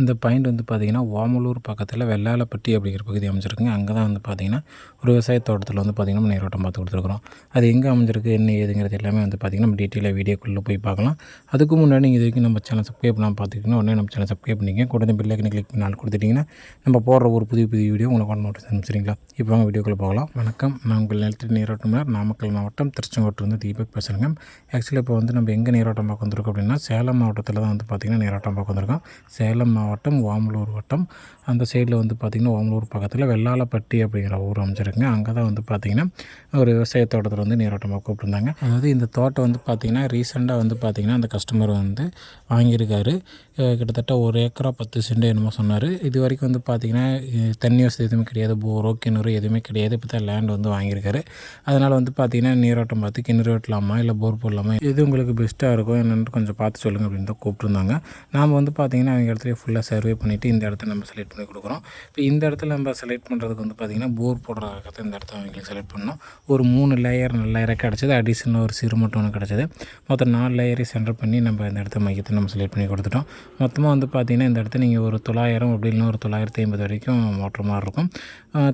இந்த பாயிண்ட் வந்து பார்த்திங்கன்னா ஓமலூர் பக்கத்தில் வெள்ளாளப்பட்டி அப்படிங்கிற பகுதி அமைஞ்சிருக்குங்க. அங்கே தான் வந்து பார்த்திங்கன்னா ஒரு விவசாய தோட்டத்தில் வந்து பார்த்திங்கன்னா நம்ம நேரோட்டம் பார்த்து கொடுத்துருக்குறோம். அது எங்கே அமைஞ்சிருக்கு என்ன ஏதுங்கிறது எல்லாமே வந்து பார்த்திங்கன்னா நம்ம டீட்டெயிலாக வீடியோக்குள்ளே போய் பார்க்கலாம். அதுக்கு முன்னாடி நீங்கள் இது வரைக்கும் நம்ம சேனல் சப்ஸ்கிரைப் பண்ணாமல் பார்த்துக்கிங்கன்னா உடனே நம்ம சேனல் சப்ஸ்கிரைப் பண்ணிங்க கூட இந்த பில்லைக்கனை கிளிக் பண்ணி நாள் கொடுத்துட்டிங்கன்னா நம்ம போடுற ஒரு புதிய புதிய வீடியோ உங்களுக்கு ஒன்று நோட்டு அனுப்பிச்சிங்களா இப்போ வாங்க வீடியோக்குள்ளே போகலாம். வணக்கம். நான் உங்கள் நிலத்தில் நீரோட்டம் நாமக்கல் மாவட்டம் திருச்செங்கோட்டு வந்து தீபக் பேசுகிறேங்க ஆக்சுவலி இப்போ வந்து நம்ம எங்கே நீரோட்டம் பார்க்க வந்திருக்கோம் அப்படின்னா சேலம் மாவட்டத்தில் தான் வந்து பார்த்திங்கன்னா நீரோட்டம் பார்க்க வந்திருக்கோம். சேலம் மாவட்டம் ஓமலூர் வட்டம். அந்த சைடில் வந்து பார்த்திங்கன்னா ஓமலூர் பக்கத்தில் வெள்ளாளப்பட்டி அப்படிங்கிற ஊர் அமைச்சிருக்குங்க அங்கே தான் வந்து பார்த்திங்கன்னா ஒரு விவசாய தோட்டத்தில் வந்து நீரோட்டமாக கூப்பிட்டுருந்தாங்க. அதாவது இந்த தோட்டம் வந்து பார்த்திங்கன்னா ரீசெண்டாக வந்து பார்த்திங்கன்னா அந்த கஸ்டமர் வந்து வாங்கியிருக்காரு. கிட்டத்தட்ட ஒரு ஏக்கரா பத்து சென்ட் என்னமோ சொன்னார். இது வரைக்கும் வந்து பார்த்திங்கன்னா தண்ணி வசதி எதுவுமே கிடையாது. போரோ கிணறு எதுவுமே கிடையாது. இப்போ தான் லேண்ட் வந்து வாங்கியிருக்காரு. அதனால் வந்து பார்த்திங்கன்னா நீரோட்டம் பார்த்து கிணறு வெட்டலாமா இல்லை போர் போடலாமா எது உங்களுக்கு பெஸ்ட்டாக இருக்கும் என்னென்னு கொஞ்சம் பார்த்து சொல்லுங்கள் அப்படின்னு தான் கூப்பிட்டுருந்தாங்க. நாம் வந்து பார்த்திங்கன்னா அவங்க இடத்துல ஃபுல் ஃபுல்லாக சர்வே பண்ணிவிட்டு இந்த இடத்த நம்ம செலக்ட் பண்ணி கொடுக்குறோம். இப்போ இந்த இடத்துல நம்ம செலக்ட் பண்ணுறதுக்கு வந்து பார்த்திங்கன்னா போர் போடுறதுக்காக இந்த இடத்த அவங்களுக்கு செலக்ட் பண்ணோம். ஒரு மூணு லேயர் நல்ல லேயராக கிடச்சிது. அடிஷனல் ஒரு சிறு மட்டும் ஒன்று கிடச்சிது. மொத்தம் நாலு லேயரை சென்டர் பண்ணி நம்ம இந்த இடத்த மையத்தை நம்ம செலக்ட் பண்ணி கொடுத்துட்டோம். மொத்தமாக வந்து பார்த்திங்கன்னா இந்த இடத்த நீங்கள் ஒரு தொள்ளாயிரம் அப்படின்னா ஒரு தொள்ளாயிரத்தி ஐம்பது வரைக்கும் மோட்டர் மாதிரி இருக்கும்.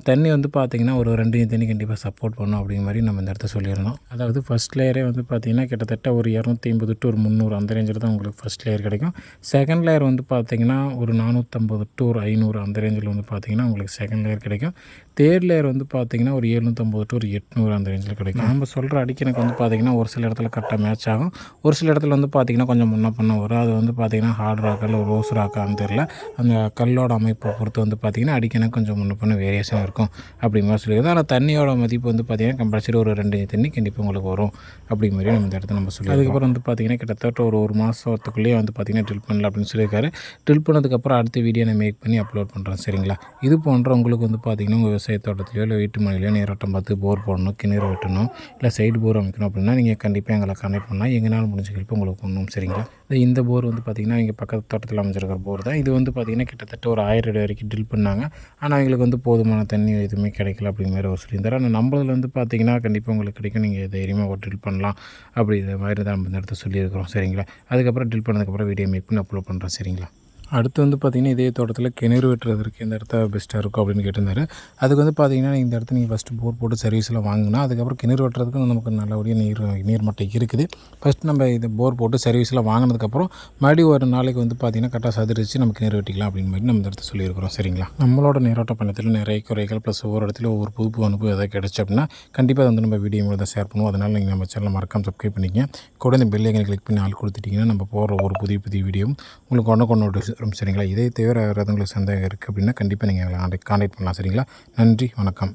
தண்ணி வந்து பார்த்திங்கன்னா ஒரு ரெண்டு தண்ணி கண்டிப்பாக சப்போர்ட் பண்ணும் அப்படிங்கிற மாதிரி நம்ம இந்த இடத்த சொல்லியிருந்தோம். அதாவது ஃபஸ்ட் லேயரே வந்து பார்த்திங்கன்னா கிட்டத்தட்ட ஒரு இரநூத்தி ஐம்பது டு ஒரு முந்நூறு அந்த ரேஞ்சில் தான் உங்களுக்கு ஃபஸ்ட் லேயர் கிடைக்கும். செகண்ட் லேயர் வந்து பார்த்திங்கன்னா ஒரு நானூற்றம்பது டு ஒரு ஐநூறு அந்த ரேஞ்சில் வந்து பார்த்திங்கன்னா உங்களுக்கு செகண்ட் லேயர் கிடைக்கும். தேர்ட் லேயர் வந்து பார்த்திங்கன்னா ஒரு எழுநூற்றம்பது டு ஒரு எட்நூறு அந்த ரேஞ்சில் கிடைக்கும். நம்ம சொல்கிற அடிக்கணுக்கு வந்து பார்த்திங்கன்னா ஒரு சில இடத்துல கரெக்டாக மேட்ச் ஆகும். ஒரு சில இடத்துல வந்து பார்த்திங்கன்னா கொஞ்சம் முன்ன பண்ண வரும். அது வந்து பார்த்திங்கன்னா ஹார்ட் ராக் இல்லை ரோஸ் ராக்கான்னு தெரில அந்த கல்லோட அமைப்பை பொறுத்து வந்து பார்த்திங்கன்னா அடிக்கணும் கொஞ்சம் முன்ன பண்ண வேரியேஷன் இருக்கும் அப்படி மாதிரி சொல்லியிருக்கோம் ஆனால் தண்ணியோட மதிப்பு வந்து பார்த்திங்கன்னா கம்பல்சரி ஒரு ரெண்டு தண்ணி கண்டிப்பாக உங்களுக்கு வரும் அப்படி மாதிரி நம்ம இந்த இடத்த நம்ம சொல்லி அதுக்கப்புறம் வந்து பார்த்திங்கன்னா கிட்டத்தட்ட ஒரு ஒரு மாதத்துக்குள்ளேயே வந்து பார்த்திங்கன்னா ட்ரில் பண்ணல அப்படின்னு சொல்லியிருக்காரு. ட்ரில் பண்ணதுக்கப்புறம் அடுத்த வீடியோ நான் மேக் பண்ணி அப்லோட் பண்ணுறேன் சரிங்களா? இது போன்ற உங்களுக்கு வந்து பார்த்திங்கன்னா உங்கள் விவசாய தோட்டத்திலையோ இல்லை வீட்டு மனையிலையோ நீரோட்டம் பார்த்து போர் போடணும் கிணறு வெட்டணும் இல்லை சைடு போர் அமைக்கணும் அப்படின்னா நீங்கள் கண்டிப்பாக எங்களை கனெக்ட் பண்ணால் எங்களால் முடிஞ்ச ஹெல்ப் உங்களுக்கு ஒன்றும் சரிங்களா? இந்த போர் வந்து பார்த்திங்கன்னா இங்கே பக்கத்து தோட்டத்தில் அமைஞ்சிருக்கிற போர் தான். இது வந்து பார்த்திங்கன்னா கிட்டத்தட்ட ஒரு ஆயிரம் அடி வரைக்கும் ட்ரில் பண்ணாங்க. ஆனால் எங்களுக்கு வந்து போதுமான தண்ணி எதுவுமே கிடைக்கல அப்படிங்கிற மாதிரி ஒரு சொல்லியிருந்தார். ஆனால் நம்மளதில் வந்து பார்த்திங்கன்னா கண்டிப்பாக உங்களுக்கு கிடைக்கும். நீங்கள் தைரியமாக ஒரு ட்ரில் பண்ணலாம். அப்படிங்கிற மாதிரி தான் நம்ம இந்த இடத்த சொல்லியிருக்கிறோம் சரிங்களா? அதுக்கப்புறம் ட்ரில் பண்ணதுக்கப்புறம் வீடியோ மேக் பண்ணி அப்லோட் பண்ணுறோம் சரிங்களா? அடுத்து வந்து பார்த்திங்கன்னா இதே தோட்டத்தில் கிணறு வெட்டுறதுக்கு இந்த இடத்த பெஸ்ட்டாக இருக்கும் அப்படின்னு கேட்டிருந்தாரு. அதுக்கு வந்து பார்த்திங்கன்னா இந்த இடத்த நீங்கள் ஃபஸ்ட்டு போர் போட்டு சர்வீஸில் வாங்கினா அதுக்கப்புறம் கிணறு வெட்டுறதுக்கு நமக்கு நல்லபடியாக நீர் நீர் மட்டம் இருக்குது. ஃபஸ்ட் நம்ம இது போர் போட்டு சர்வீஸில் வாங்கினதுக்கப்புறம் மறுபடியும் ஒரு நாளைக்கு வந்து பார்த்திங்கன்னா கரெக்டாக சதுரிச்சு நம்ம கிணறு வெட்டிக்கலாம் அப்படின்னு மாதிரி நம்ம இந்த இடத்த சொல்லியிருக்கிறோம். சரிங்களா? நம்மளோட நீரோட்ட பயணத்தில் நிறைய குறைகள் ப்ளஸ் ஒவ்வொரு இடத்துல ஒவ்வொரு புதுப்பு அனுப்பு எதாவது கிடச்சி அப்படின்னா கண்டிப்பாக வந்து நம்ம வீடியோ மூலம் தான் ஷேர் பண்ணுவோம். அதனால் நீங்கள் நம்ம சேனலை மறக்காமல் சப்ஸ்கிரைப் பண்ணிக்கங்க. கூட இந்த பெல்லைக்கனை கிளிக் பண்ணி ஆள் கொடுத்துட்டிங்கன்னா நம்ம போகிற ஒரு புதிய புதிய வீடியோ உங்களுக்கு ஒன்று கொண்டு வரும் சரிங்களா? இதே தவிர வேறு எதுவும் உங்களுக்கு சந்தேகம் இருக்குது அப்படின்னா கண்டிப்பாக நீங்கள் எங்களை கான்டாக்ட் பண்ணலாம் சரிங்களா? நன்றி வணக்கம்.